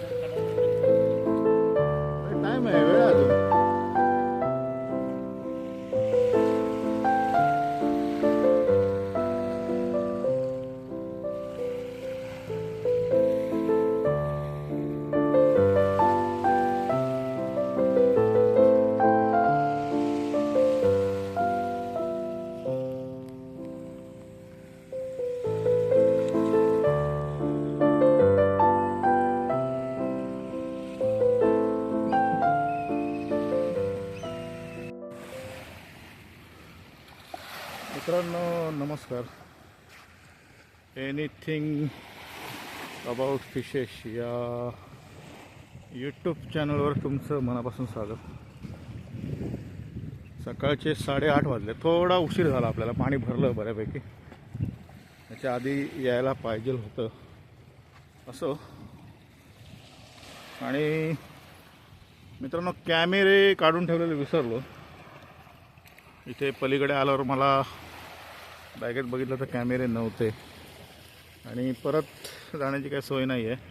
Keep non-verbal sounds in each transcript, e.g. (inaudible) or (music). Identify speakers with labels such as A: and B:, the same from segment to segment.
A: Thank you. मित्रांनो नमस्कार. Anything about fishes या यूट्यूब चॅनलवर तुमचं मनापासून स्वागत. सकाळचे साडेआठ वाजले. थोडा उशीर झाला आपल्याला. पाणी भरलं बऱ्यापैकी. त्याच्या आधी यायला पाहिजे होतं. असो. आणि मित्रांनो कॅमेरे काढून ठेवलेले विसरलो. इथे पलीकडे आल्यावर मला बॅगेत बघितलं तर कॅमेरे नव्हते. आणि परत जाण्याची काही सोय नाही आहे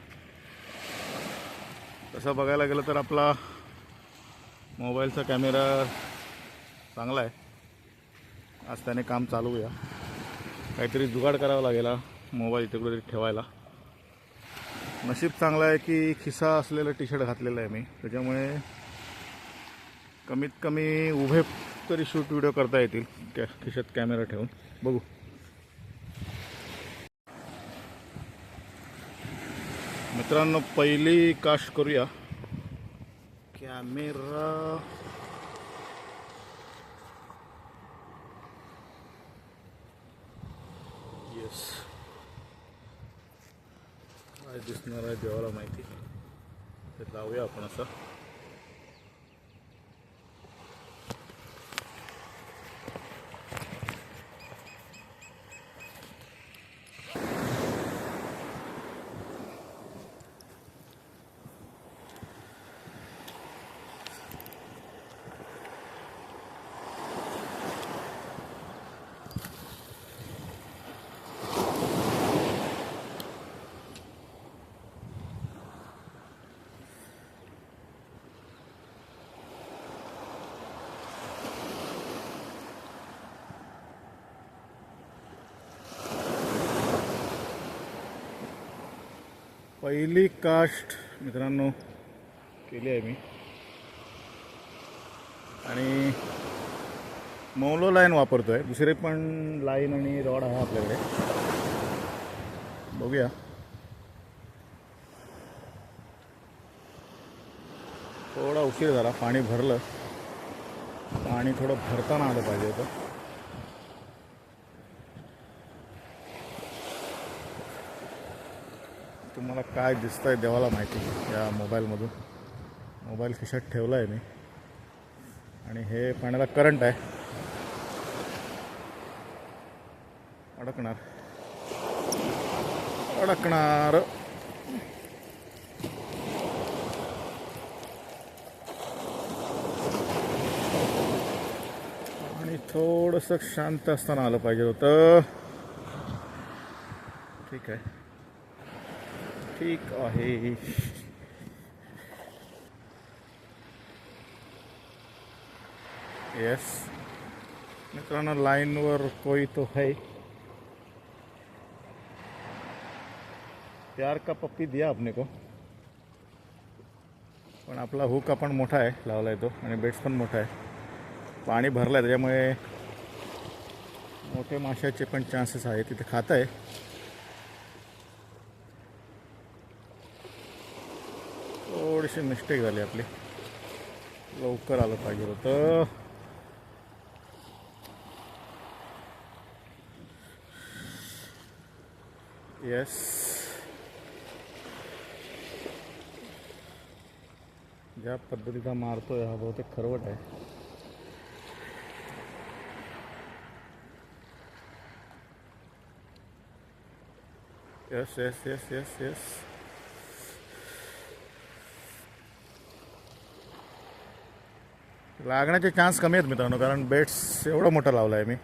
A: तसं बघायला गेलं तर आपला मोबाईलचा कॅमेरा चांगला आहे. आज त्याने काम चालू या काहीतरी जुगाड करावा लागेल हा मोबाईल इथे कुठेतरी ठेवायला. नशीब चांगलं आहे की खिसा असलेलं टी शर्ट घातलेलं आहे मी. त्याच्यामुळे कमीत कमी उभे तरी शूट व्हिडिओ करता येतील कॅ खिशात कॅमेरा ठेवून. बघू. मित्रांनो पहिली कास्ट करूया. कॅमेरा. येस काय दिसणार आहे देवाला माहिती? लावूया आपण असं. पहिली कास्ट मित्रांनो केली आहे मी. आणि मौलो लाईन वापरतो आहे दुसरे पण लाईन आणि रॉड आहे आपल्याकडे. बघूया. थोडा उशीर झाला पाणी भरलं. पाणी थोडं भरताना आलं पाहिजे होतं. तुम्हाला काय दिसतंय देवाला माहिती या मोबाईलमधून? मोबाईल खिशात ठेवला आहे मी. आणि हे पाण्याला करंट आहे. अडकणार. अडकणार. आणि थोडंसं शांत असताना आलं पाहिजे होतं. ठीक आहे. ठीक आहे. येस मित्रांनो लाईनवर कोई तो है. प्यार का पप्पी दिया आपने को. पण आपला हुक आपण मोठा आहे लावला आहे तो आणि बेट्स पण मोठा आहे. पाणी भरलं आहे त्याच्यामुळे मोठे माशाचे पण चान्सेस आहे तिथे खात आहे थोडीशी मिस्टेक झाली आपली. लवकर आलं पाहिजे होतं. येस ज्या पद्धतीचा मारतोय हा बहुतेक खरवट आहे. Yes yes yes yes yes लागण्याचे चान्स कमी आहेत मित्रांनो कारण बेट्स एवढा मोठा लावला आहे मी.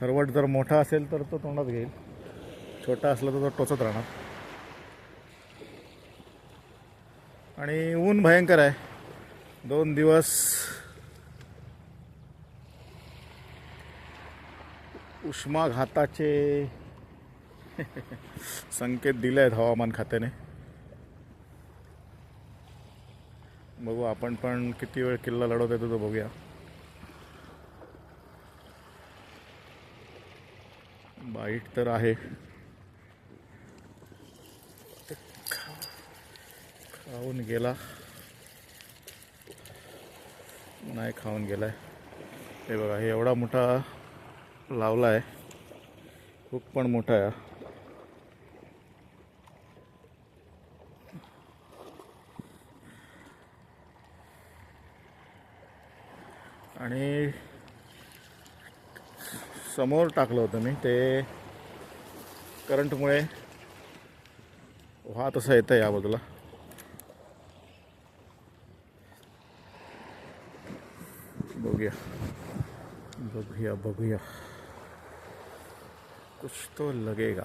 A: खरवट जर मोठा असेल तर तो तोंडात घेईल. छोटा असला तर तो टोचत राहणार. आणि ऊन भयंकर आहे. दोन दिवस उष्माघाताचे (laughs) संकेत दिले आहेत हवामान खात्याने. बघू आपण पण किती वेळ किल्ला लढवत येतो तो बघूया. बाईट तर आहे. खाऊन गेला. नाही खाऊन गेलाय. हे बघा हे एवढा मोठा लावला आहे खूप पण मोठा आहे. आणि समोर टाकलं होतं मी ते करंटमुळे वाहत तसा येतं या बाजूला. बघूया बघूया बघूया. कुछ तो लगेगा.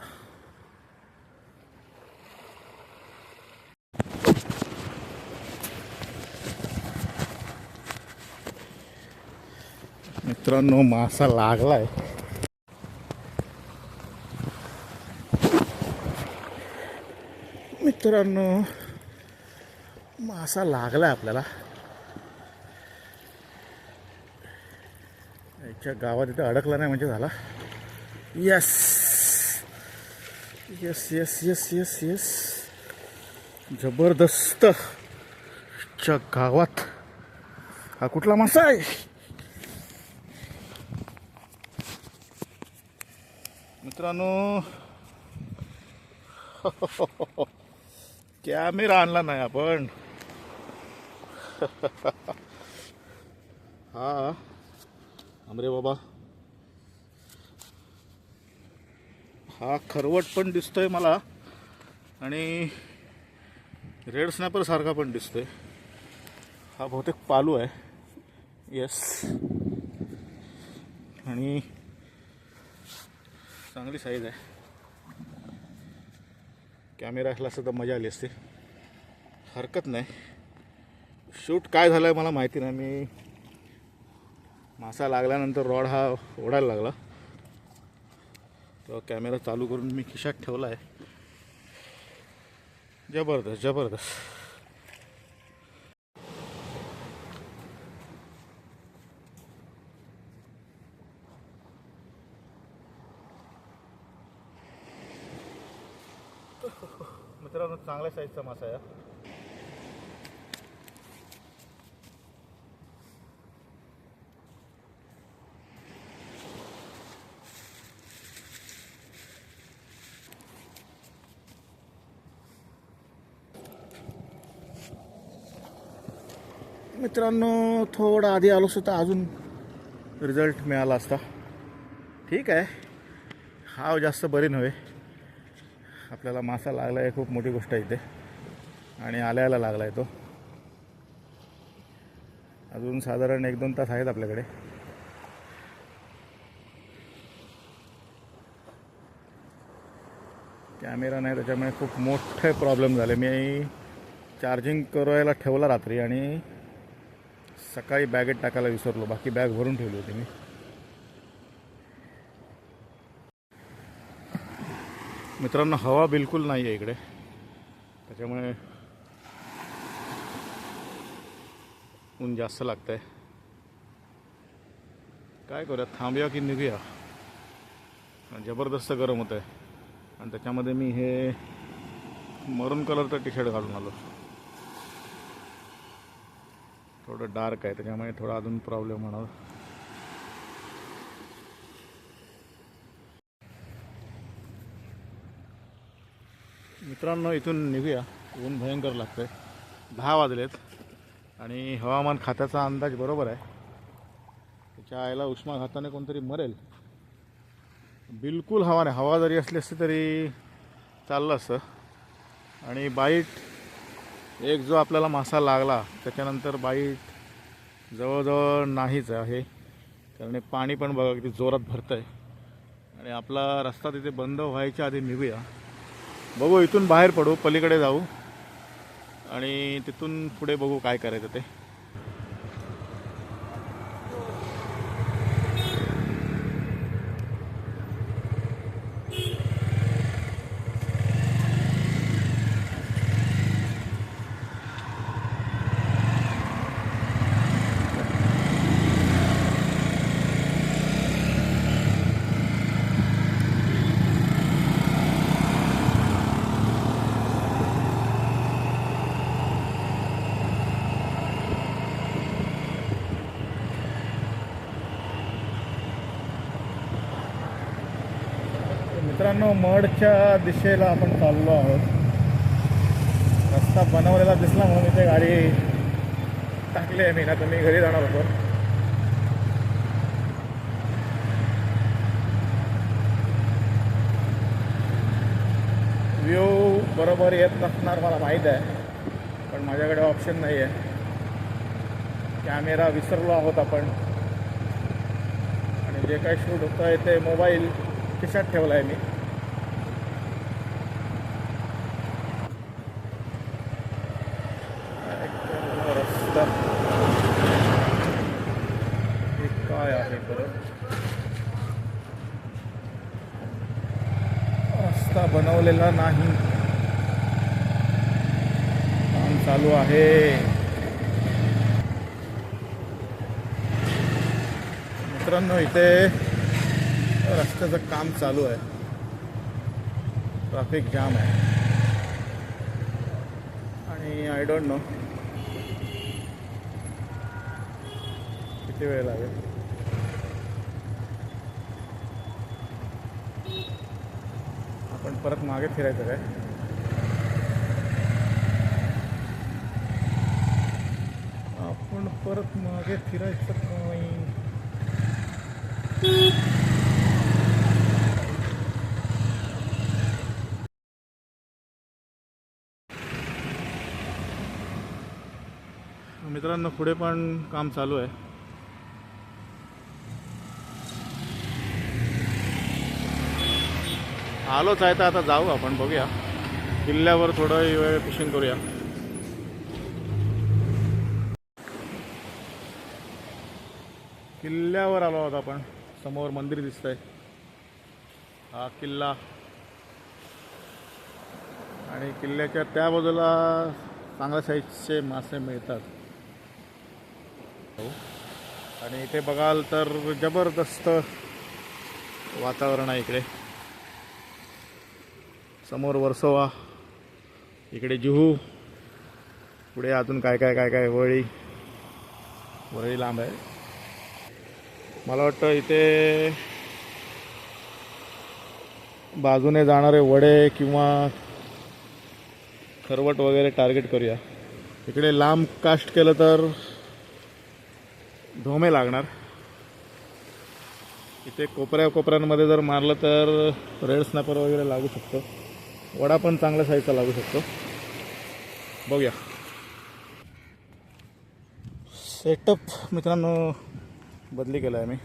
A: मित्रांनो मासा लागलाय. मित्रांनो मासा लागलाय आपल्याला. याच्या गावात इथं अडकला नाही म्हणजे झाला. Yes yes yes yes yes yes जबरदस्त. च्या गावात. हा कुठला मासा आहे? मित्रांनो (laughs) कॅमेरा आणला नाही आपण. (laughs) हा. अमरे बाबा. हा खरवट पण दिसतोय मला. आणि रेड स्नॅपर सारखा पण दिसतोय. हा बहुतेक पालू आहे. येस आणि चांगली साईज आहे. कॅमेरा असला असता तर मजा आली असते. हरकत नाही. शूट काय झालं आहे मला माहिती नाही. मी मासा लागल्यानंतर रॉड हा ओढायला लागला. तेव्हा कॅमेरा चालू करून मी खिशात ठेवला आहे जबरदस्त जबरदस्त मित्रांनो चांगल्या साईजचा मासा आहे मित्रांनो थोडा आधी आलो असतो तर अजून रिझल्ट मिळाला असता. ठीक आहे. हाव जास्त बरी नव्हे आपल्याला मासा लागला आहे खूप मोठी गोष्ट आहे इथे. आणि आल्याला लागला आहे तो. अजून साधारण एक दोन तास आहेत आपल्याकडे. कॅमेरा नाही त्याच्यामुळे खूप मोठे प्रॉब्लेम झाले. मी चार्जिंग करायला ठेवला रात्री आणि सकाळी बॅगेत टाकायला विसरलो. बाकी बॅग भरून ठेवली होती मी. मित्रांनो हवा बिलकुल नाही आहे इकडे. त्याच्यामुळे ऊन जास्त लागतं आहे काय करूया थांबूया की निघूया? जबरदस्त गरम होतं आहे आणि त्याच्यामध्ये मी हे मरून कलरचं टी शर्ट घालून आलो. थोडं डार्क आहे त्याच्यामुळे थोडा अजून प्रॉब्लेम होणार. मित्रांनो इथून निघूया. ऊन भयंकर लागतं आहे दहा वाजलेत आणि हवामान खात्याचा अंदाज बरोबर आहे. त्याच्या आईला उष्माघाताने कोणतरी मरेल. बिलकुल हवा नाही. हवा जरी असली असती तरी चाललं असतं. आणि बाईट एक जो आपल्याला मासा लागला त्याच्यानंतर बाईट जवळजवळ नाहीच आहे. कारण पाणी पण बघा किती जोरात भरतं आहे आणि आपला रस्ता तिथे बंद व्हायच्या आधी निघूया. बघू इथून बाहेर पडू पलीकडे जाऊ. आणि तिथून पुढे बघू काय करायचं ते. मित्रांनो मडच्या दिशेला आपण चाललो आहोत. रस्ता बनवलेला दिसला म्हणून इथे गाडी टाकली आहे मी ना तुम्ही घरी जाणार होतो. व्ह्यू बरोबर येत नसणार मला माहीत आहे पण माझ्याकडे ऑप्शन नाही आहे कॅमेरा विसरलो आहोत आपण. आणि जे काही शूट होतं आहे ते मोबाईल खिशात ठेवला आहे मी. रस्ता हे काय आहे बरं? रस्ता बनवलेला नाही. काम चालू आहे. मित्रांनो इथे रस्त्याचं काम चालू आहे. ट्रॅफिक जाम आहे. आणि आय डोंट नो किती वेळ लागेल. आपण परत मागे फिरायचं काय? आपण परत मागे फिरायचं काय? मित्रांनो पुढे पण काम चालू आहे. आलोच आहे तर आता जाऊ आपण बघूया. किल्ल्यावर थोडं वेळ फिशिंग करूया. किल्ल्यावर आलो आहोत आपण. समोर मंदिर दिसतंय. हा किल्ला. आणि किल्ल्याच्या त्या बाजूला चांगल्या साईजचे मासे मिळतात. आणि इथे बघाल तर जबरदस्त वातावरण आहे इकडे. समोर वर्सोवा इकडे जुहू पुढे अजून काय काय काय काय वळी वळी लांब आहे. मला वाटतं इथे बाजूने जाणारे वडे किंवा खरवट वगैरे टार्गेट करूया. इकडे लांब कास्ट केलं तर धोमे लागणार. इथे कोपऱ्या कोपऱ्यांमध्ये जर मारलं तर रेड स्नॅपर वगैरे लागू शकतो. वडा पण चांगल्या साईजचा लागू शकतो. बघूया. सेटअप मित्रांनो बदली केला आहे मी.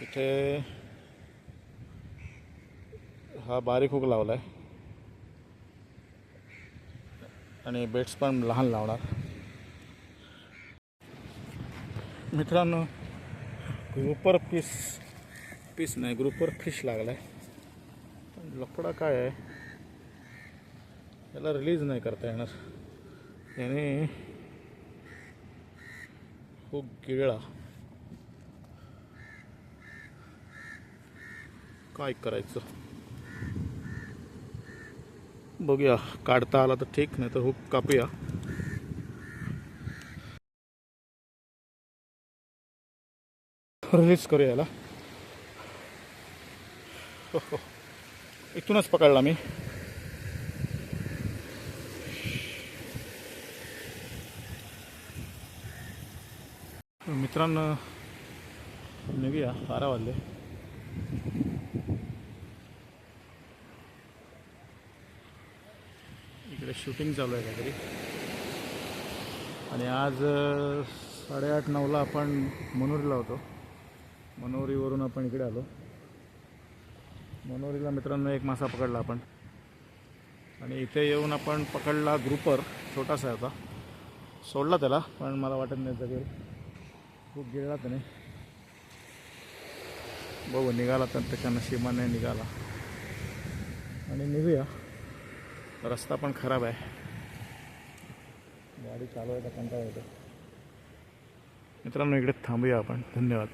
A: इथे हा बारीक हुक लावला आहे आणि बेट्स पण लहान लावणार. मित्रांनो ग्रुपर पीस पीस नाही ग्रुपर फिश लागला आहे पण लफडा काय आहे? याला रिलीज नाही करता येणार. याने खूप गिळला काय करायचं? बघूया काढता आला तर ठीक नाही तर हुक कापूया. रिलीज करू याला. हो, हो. इथूनच पकडला मी. मित्रांनो निघूया. बारा वाजले. इकडे शूटिंग चालू आहे काहीतरी. आणि आज साडेआठ नऊला आपण मनोरीला होतो. मनोरीवरून आपण इकडे आलो. मनोरीला मित्रांनो एक मासा पकडला आपण. आणि इथे येऊन आपण पकडला ग्रुपर छोटासा होता सोडला त्याला पण मला वाटत नाही जगेल. खूप गिळला त्याने. बघू निघाला तर त्याच्या नशिबाने निघाला. आणि निघूया. रस्ता पण खराब आहे. गाडी चालवायचा कंटाळा येतो. मित्रांनो इकडे थांबूया आपण. धन्यवाद.